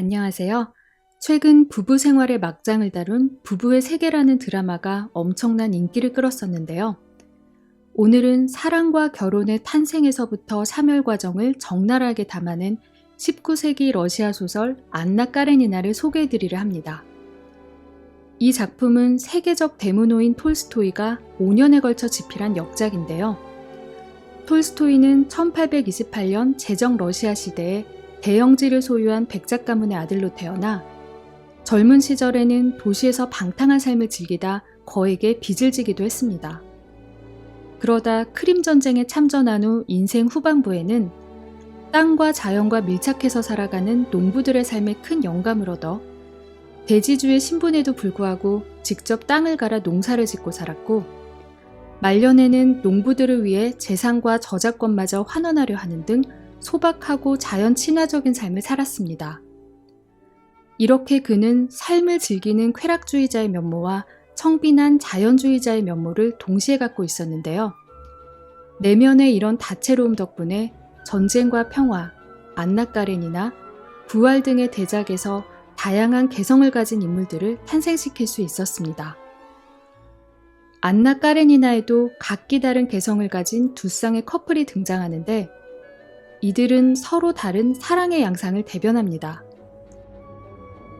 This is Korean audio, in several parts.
안녕하세요. 최근 부부 생활의 막장을 다룬 부부의 세계라는 드라마가 엄청난 인기를 끌었었는데요. 오늘은 사랑과 결혼의 탄생에서부터 사멸 과정을 적나라하게 담아낸 19세기 러시아 소설 안나 까레니나를 소개해드리려 합니다. 이 작품은 세계적 대문호인 톨스토이가 5년에 걸쳐 집필한 역작인데요. 톨스토이는 1828년 제정 러시아 시대에 대영지를 소유한 백작 가문의 아들로 태어나 젊은 시절에는 도시에서 방탕한 삶을 즐기다 거에게 빚을 지기도 했습니다. 그러다 크림 전쟁에 참전한 후 인생 후반부에는 땅과 자연과 밀착해서 살아가는 농부들의 삶에 큰 영감을 얻어 대지주의 신분에도 불구하고 직접 땅을 갈아 농사를 짓고 살았고 말년에는 농부들을 위해 재산과 저작권마저 환원하려 하는 등 소박하고 자연 친화적인 삶을 살았습니다. 이렇게 그는 삶을 즐기는 쾌락주의자의 면모와 청빈한 자연주의자의 면모를 동시에 갖고 있었는데요. 내면의 이런 다채로움 덕분에 전쟁과 평화, 안나까렌이나 부활 등의 대작에서 다양한 개성을 가진 인물들을 탄생시킬 수 있었습니다. 안나 까레니나에도 각기 다른 개성을 가진 두 쌍의 커플이 등장하는데 이들은 서로 다른 사랑의 양상을 대변합니다.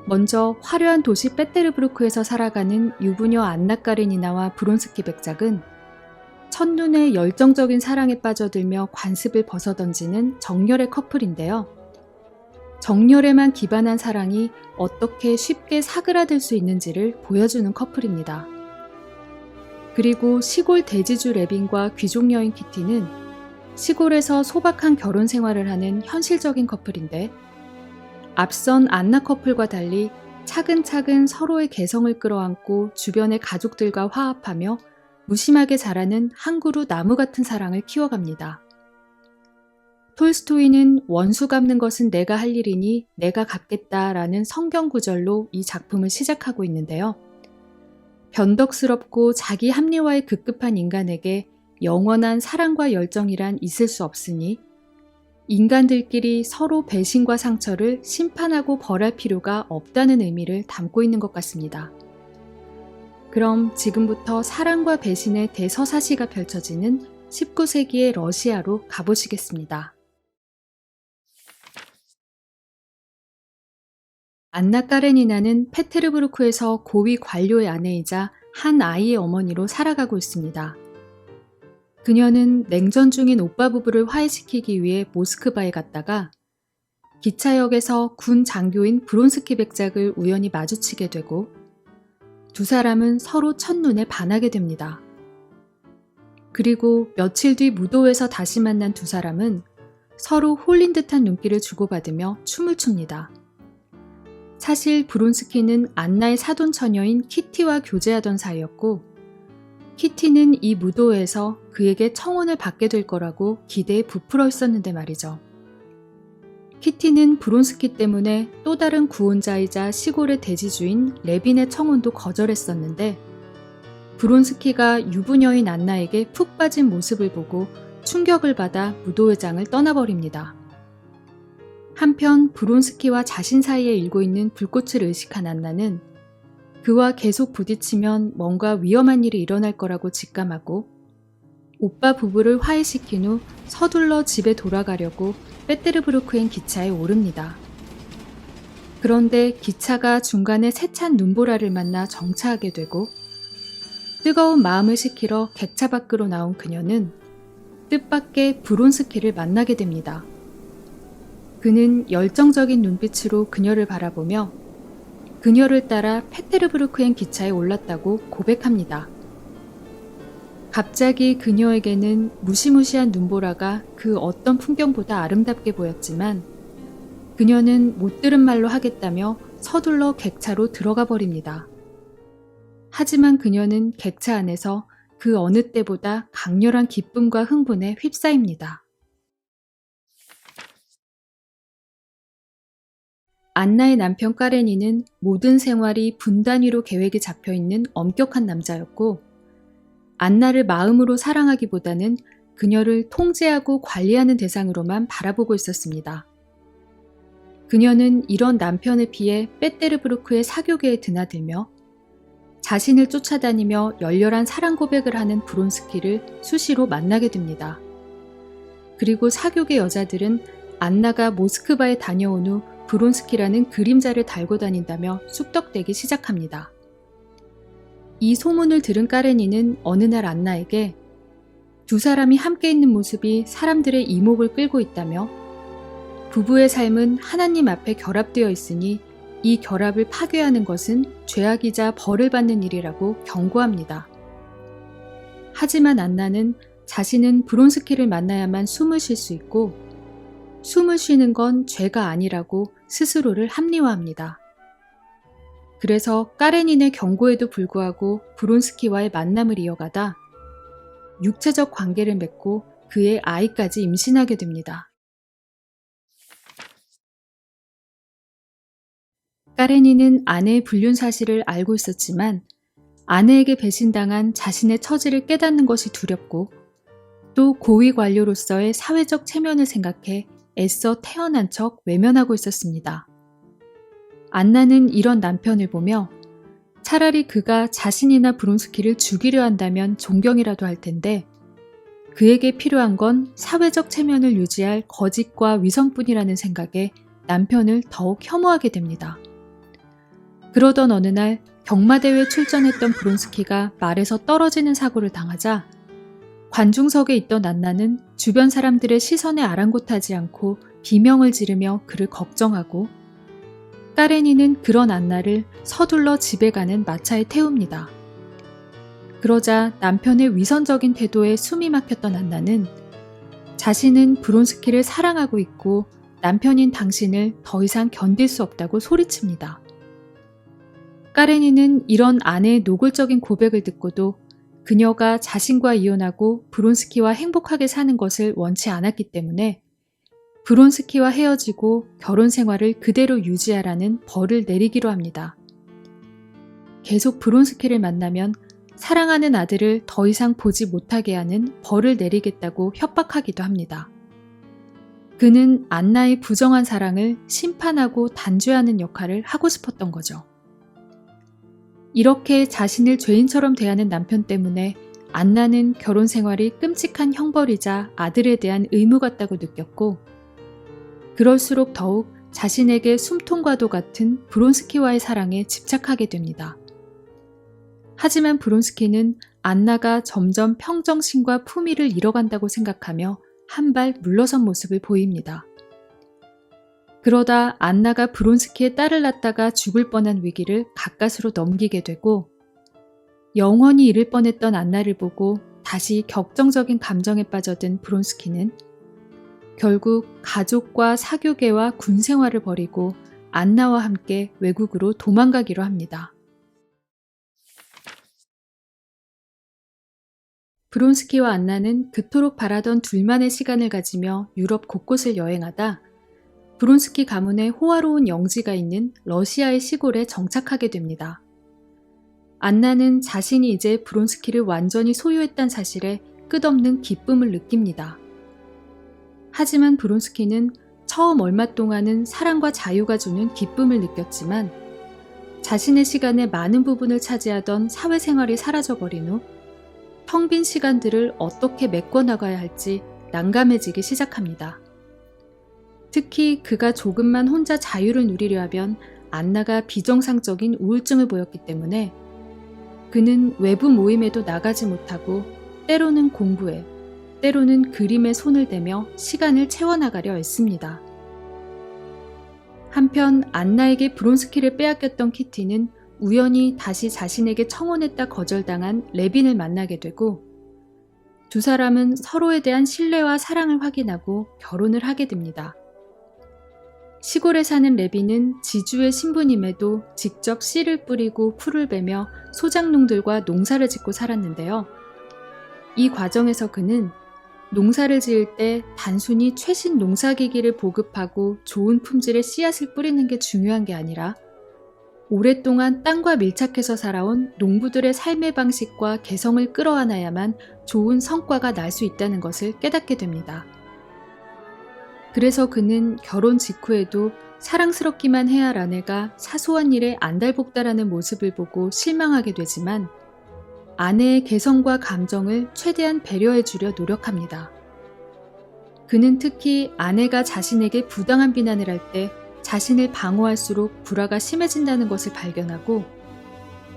먼저 화려한 도시 빼테르부르크에서 살아가는 유부녀 안나 까레니나와 브론스키 백작은 첫눈에 열정적인 사랑에 빠져들며 관습을 벗어던지는 정열의 커플인데요. 정열에만 기반한 사랑이 어떻게 쉽게 사그라들 수 있는지를 보여주는 커플입니다. 그리고 시골 대지주 레빈과 귀족 여인 키티는 시골에서 소박한 결혼 생활을 하는 현실적인 커플인데 앞선 안나 커플과 달리 차근차근 서로의 개성을 끌어안고 주변의 가족들과 화합하며 무심하게 자라는 한 그루 나무 같은 사랑을 키워갑니다. 톨스토이는 원수 갚는 것은 내가 할 일이니 내가 갚겠다라는 성경 구절로 이 작품을 시작하고 있는데요. 변덕스럽고 자기 합리화에 급급한 인간에게 영원한 사랑과 열정이란 있을 수 없으니 인간들끼리 서로 배신과 상처를 심판하고 벌할 필요가 없다는 의미를 담고 있는 것 같습니다. 그럼 지금부터 사랑과 배신의 대서사시가 펼쳐지는 19세기의 러시아로 가보시겠습니다. 안나 까레니나는 페테르부르크에서 고위 관료의 아내이자 한 아이의 어머니로 살아가고 있습니다. 그녀는 냉전 중인 오빠 부부를 화해시키기 위해 모스크바에 갔다가 기차역에서 군 장교인 브론스키 백작을 우연히 마주치게 되고 두 사람은 서로 첫눈에 반하게 됩니다. 그리고 며칠 뒤 무도에서 다시 만난 두 사람은 서로 홀린 듯한 눈길을 주고받으며 춤을 춥니다. 사실 브론스키는 안나의 사돈 처녀인 키티와 교제하던 사이였고 키티는 이 무도에서 그에게 청혼을 받게 될 거라고 기대에 부풀어 있었는데 말이죠. 키티는 브론스키 때문에 또 다른 구원자이자 시골의 대지주인 레빈의 청혼도 거절했었는데 브론스키가 유부녀인 안나에게 푹 빠진 모습을 보고 충격을 받아 무도회장을 떠나버립니다. 한편 브론스키와 자신 사이에 일고 있는 불꽃을 의식한 안나는 그와 계속 부딪히면 뭔가 위험한 일이 일어날 거라고 직감하고 오빠 부부를 화해시킨 후 서둘러 집에 돌아가려고 빼테르브루크행 기차에 오릅니다. 그런데 기차가 중간에 세찬 눈보라를 만나 정차하게 되고 뜨거운 마음을 식히러 객차 밖으로 나온 그녀는 뜻밖의 브론스키를 만나게 됩니다. 그는 열정적인 눈빛으로 그녀를 바라보며 그녀를 따라 페테르부르크행 기차에 올랐다고 고백합니다. 갑자기 그녀에게는 무시무시한 눈보라가 그 어떤 풍경보다 아름답게 보였지만 그녀는 못 들은 말로 하겠다며 서둘러 객차로 들어가 버립니다. 하지만 그녀는 객차 안에서 그 어느 때보다 강렬한 기쁨과 흥분에 휩싸입니다. 안나의 남편 까레니는 모든 생활이 분단위로 계획이 잡혀 있는 엄격한 남자였고, 안나를 마음으로 사랑하기보다는 그녀를 통제하고 관리하는 대상으로만 바라보고 있었습니다. 그녀는 이런 남편을 피해 빼테르부르크의 사교계에 드나들며 자신을 쫓아다니며 열렬한 사랑 고백을 하는 브론스키를 수시로 만나게 됩니다. 그리고 사교계 여자들은 안나가 모스크바에 다녀온 후 브론스키라는 그림자를 달고 다닌다며 쑥덕대기 시작합니다. 이 소문을 들은 까레니는 어느 날 안나에게 두 사람이 함께 있는 모습이 사람들의 이목을 끌고 있다며 부부의 삶은 하나님 앞에 결합되어 있으니 이 결합을 파괴하는 것은 죄악이자 벌을 받는 일이라고 경고합니다. 하지만 안나는 자신은 브론스키를 만나야만 숨을 쉴 수 있고 숨을 쉬는 건 죄가 아니라고 스스로를 합리화합니다. 그래서 까레닌의 경고에도 불구하고 브론스키와의 만남을 이어가다 육체적 관계를 맺고 그의 아이까지 임신하게 됩니다. 까레니는 아내의 불륜 사실을 알고 있었지만 아내에게 배신당한 자신의 처지를 깨닫는 것이 두렵고 또 고위 관료로서의 사회적 체면을 생각해 애써 태어난 척 외면하고 있었습니다. 안나는 이런 남편을 보며 차라리 그가 자신이나 브론스키를 죽이려 한다면 존경이라도 할 텐데 그에게 필요한 건 사회적 체면을 유지할 거짓과 위성뿐이라는 생각에 남편을 더욱 혐오하게 됩니다. 그러던 어느 날 경마대회 출전했던 브론스키가 말에서 떨어지는 사고를 당하자 관중석에 있던 안나는 주변 사람들의 시선에 아랑곳하지 않고 비명을 지르며 그를 걱정하고 까레니는 그런 안나를 서둘러 집에 가는 마차에 태웁니다. 그러자 남편의 위선적인 태도에 숨이 막혔던 안나는 자신은 브론스키를 사랑하고 있고 남편인 당신을 더 이상 견딜 수 없다고 소리칩니다. 까레니는 이런 아내의 노골적인 고백을 듣고도 그녀가 자신과 이혼하고 브론스키와 행복하게 사는 것을 원치 않았기 때문에 브론스키와 헤어지고 결혼 생활을 그대로 유지하라는 벌을 내리기로 합니다. 계속 브론스키를 만나면 사랑하는 아들을 더 이상 보지 못하게 하는 벌을 내리겠다고 협박하기도 합니다. 그는 안나의 부정한 사랑을 심판하고 단죄하는 역할을 하고 싶었던 거죠. 이렇게 자신을 죄인처럼 대하는 남편 때문에 안나는 결혼 생활이 끔찍한 형벌이자 아들에 대한 의무 같다고 느꼈고, 그럴수록 더욱 자신에게 숨통과도 같은 브론스키와의 사랑에 집착하게 됩니다. 하지만 브론스키는 안나가 점점 평정심과 품위를 잃어간다고 생각하며 한 발 물러선 모습을 보입니다. 그러다 안나가 브론스키의 딸을 낳다가 죽을 뻔한 위기를 가까스로 넘기게 되고 영원히 잃을 뻔했던 안나를 보고 다시 격정적인 감정에 빠져든 브론스키는 결국 가족과 사교계와 군 생활을 벌이고 안나와 함께 외국으로 도망가기로 합니다. 브론스키와 안나는 그토록 바라던 둘만의 시간을 가지며 유럽 곳곳을 여행하다 브론스키 가문의 호화로운 영지가 있는 러시아의 시골에 정착하게 됩니다. 안나는 자신이 이제 브론스키를 완전히 소유했단 사실에 끝없는 기쁨을 느낍니다. 하지만 브론스키는 처음 얼마 동안은 사랑과 자유가 주는 기쁨을 느꼈지만 자신의 시간의 많은 부분을 차지하던 사회생활이 사라져버린 후 텅 빈 시간들을 어떻게 메꿔나가야 할지 난감해지기 시작합니다. 특히 그가 조금만 혼자 자유를 누리려 하면 안나가 비정상적인 우울증을 보였기 때문에 그는 외부 모임에도 나가지 못하고 때로는 공부에, 때로는 그림에 손을 대며 시간을 채워나가려 했습니다. 한편 안나에게 브론스키를 빼앗겼던 키티는 우연히 다시 자신에게 청혼했다 거절당한 레빈을 만나게 되고 두 사람은 서로에 대한 신뢰와 사랑을 확인하고 결혼을 하게 됩니다. 시골에 사는 레비는 지주의 신부님에도 직접 씨를 뿌리고 풀을 베며 소작농들과 농사를 짓고 살았는데요. 이 과정에서 그는 농사를 지을 때 단순히 최신 농사기기를 보급하고 좋은 품질의 씨앗을 뿌리는 게 중요한 게 아니라 오랫동안 땅과 밀착해서 살아온 농부들의 삶의 방식과 개성을 끌어안아야만 좋은 성과가 날 수 있다는 것을 깨닫게 됩니다. 그래서 그는 결혼 직후에도 사랑스럽기만 해야 할 아내가 사소한 일에 안달복달하는 모습을 보고 실망하게 되지만 아내의 개성과 감정을 최대한 배려해주려 노력합니다. 그는 특히 아내가 자신에게 부당한 비난을 할 때 자신을 방어할수록 불화가 심해진다는 것을 발견하고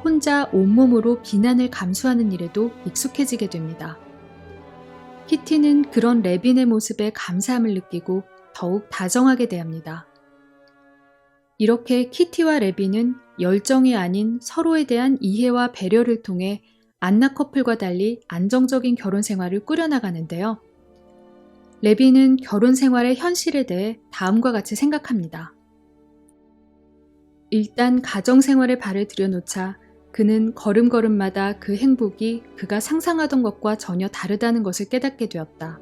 혼자 온몸으로 비난을 감수하는 일에도 익숙해지게 됩니다. 키티는 그런 레빈의 모습에 감사함을 느끼고 더욱 다정하게 대합니다. 이렇게 키티와 레빈은 열정이 아닌 서로에 대한 이해와 배려를 통해 안나 커플과 달리 안정적인 결혼 생활을 꾸려나가는데요. 레빈은 결혼 생활의 현실에 대해 다음과 같이 생각합니다. 일단 가정 생활에 발을 들여놓자 그는 걸음걸음마다 그 행복이 그가 상상하던 것과 전혀 다르다는 것을 깨닫게 되었다.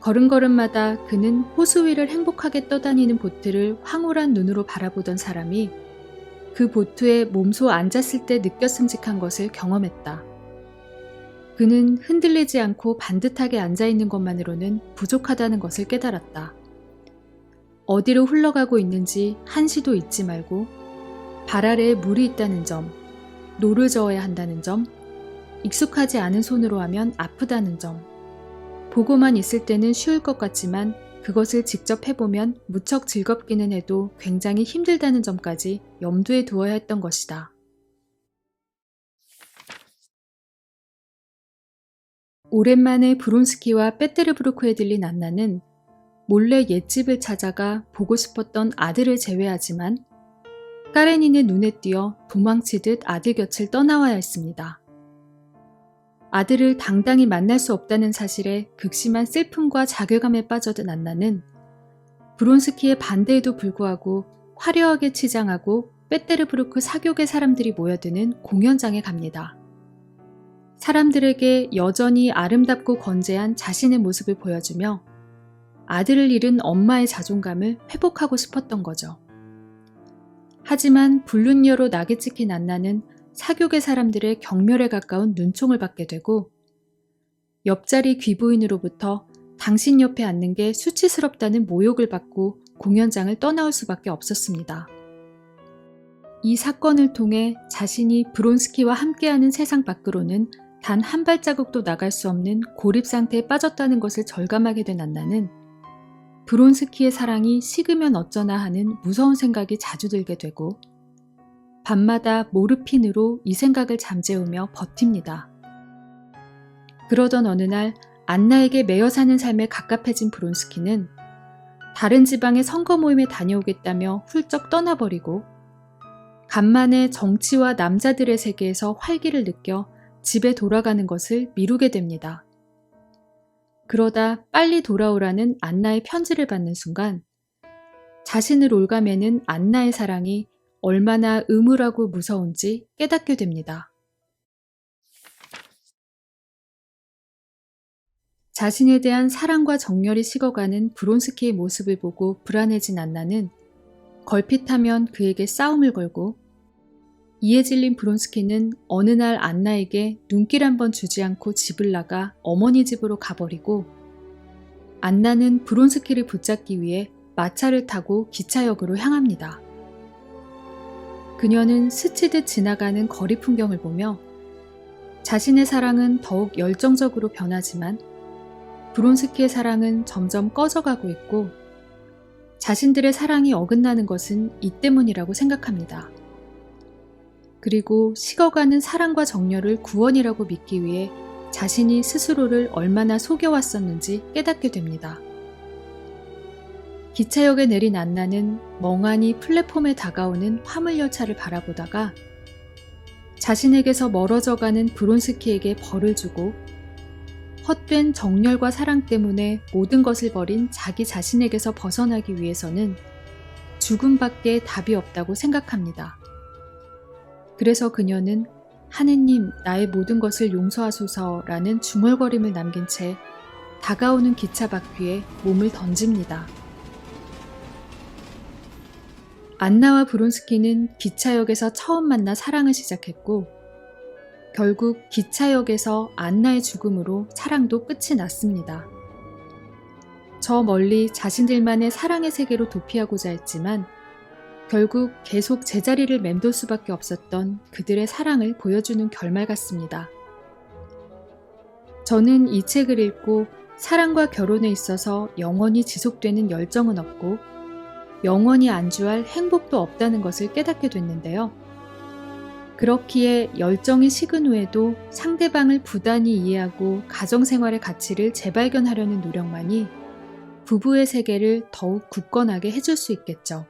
걸음걸음마다 그는 호수 위를 행복하게 떠다니는 보트를 황홀한 눈으로 바라보던 사람이 그 보트에 몸소 앉았을 때 느꼈음직한 것을 경험했다. 그는 흔들리지 않고 반듯하게 앉아 있는 것만으로는 부족하다는 것을 깨달았다. 어디로 흘러가고 있는지 한시도 잊지 말고 발 아래에 물이 있다는 점, 노를 저어야 한다는 점, 익숙하지 않은 손으로 하면 아프다는 점, 보고만 있을 때는 쉬울 것 같지만 그것을 직접 해보면 무척 즐겁기는 해도 굉장히 힘들다는 점까지 염두에 두어야 했던 것이다. 오랜만에 브론스키와 빼테르브루크에 들린 안나는 몰래 옛집을 찾아가 보고 싶었던 아들을 제외하지만 까레닌의 눈에 띄어 도망치듯 아들 곁을 떠나와야 했습니다. 아들을 당당히 만날 수 없다는 사실에 극심한 슬픔과 자괴감에 빠져든 안나는 브론스키의 반대에도 불구하고 화려하게 치장하고 빼테르브루크 사교계 사람들이 모여드는 공연장에 갑니다. 사람들에게 여전히 아름답고 건재한 자신의 모습을 보여주며 아들을 잃은 엄마의 자존감을 회복하고 싶었던 거죠. 하지만 불륜녀로 낙에 찍힌 안나는 사교계 사람들의 경멸에 가까운 눈총을 받게 되고 옆자리 귀부인으로부터 당신 옆에 앉는 게 수치스럽다는 모욕을 받고 공연장을 떠나올 수밖에 없었습니다. 이 사건을 통해 자신이 브론스키와 함께하는 세상 밖으로는 단 한 발자국도 나갈 수 없는 고립 상태에 빠졌다는 것을 절감하게 된 안나는 브론스키의 사랑이 식으면 어쩌나 하는 무서운 생각이 자주 들게 되고 밤마다 모르핀으로 이 생각을 잠재우며 버팁니다. 그러던 어느 날 안나에게 매여 사는 삶에 갑갑해진 브론스키는 다른 지방의 선거 모임에 다녀오겠다며 훌쩍 떠나버리고 간만에 정치와 남자들의 세계에서 활기를 느껴 집에 돌아가는 것을 미루게 됩니다. 그러다 빨리 돌아오라는 안나의 편지를 받는 순간 자신을 올가매는 안나의 사랑이 얼마나 의무라고 무서운지 깨닫게 됩니다. 자신에 대한 사랑과 정열이 식어가는 브론스키의 모습을 보고 불안해진 안나는 걸핏하면 그에게 싸움을 걸고 이에 질린 브론스키는 어느 날 안나에게 눈길 한번 주지 않고 집을 나가 어머니 집으로 가버리고 안나는 브론스키를 붙잡기 위해 마차를 타고 기차역으로 향합니다. 그녀는 스치듯 지나가는 거리 풍경을 보며 자신의 사랑은 더욱 열정적으로 변하지만 브론스키의 사랑은 점점 꺼져가고 있고 자신들의 사랑이 어긋나는 것은 이 때문이라고 생각합니다. 그리고 식어가는 사랑과 정열을 구원이라고 믿기 위해 자신이 스스로를 얼마나 속여왔었는지 깨닫게 됩니다. 기차역에 내린 안나는 멍하니 플랫폼에 다가오는 화물열차를 바라보다가 자신에게서 멀어져가는 브론스키에게 벌을 주고 헛된 정열과 사랑 때문에 모든 것을 버린 자기 자신에게서 벗어나기 위해서는 죽음밖에 답이 없다고 생각합니다. 그래서 그녀는 하느님, 나의 모든 것을 용서하소서라는 중얼거림을 남긴 채 다가오는 기차 바퀴에 몸을 던집니다. 안나와 브론스키는 기차역에서 처음 만나 사랑을 시작했고, 결국 기차역에서 안나의 죽음으로 사랑도 끝이 났습니다. 저 멀리 자신들만의 사랑의 세계로 도피하고자 했지만 결국 계속 제자리를 맴돌 수밖에 없었던 그들의 사랑을 보여주는 결말 같습니다. 저는 이 책을 읽고 사랑과 결혼에 있어서 영원히 지속되는 열정은 없고 영원히 안주할 행복도 없다는 것을 깨닫게 됐는데요. 그렇기에 열정이 식은 후에도 상대방을 부단히 이해하고 가정생활의 가치를 재발견하려는 노력만이 부부의 세계를 더욱 굳건하게 해줄 수 있겠죠.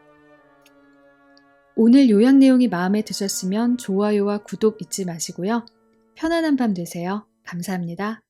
오늘 요약 내용이 마음에 드셨으면 좋아요와 구독 잊지 마시고요. 편안한 밤 되세요. 감사합니다.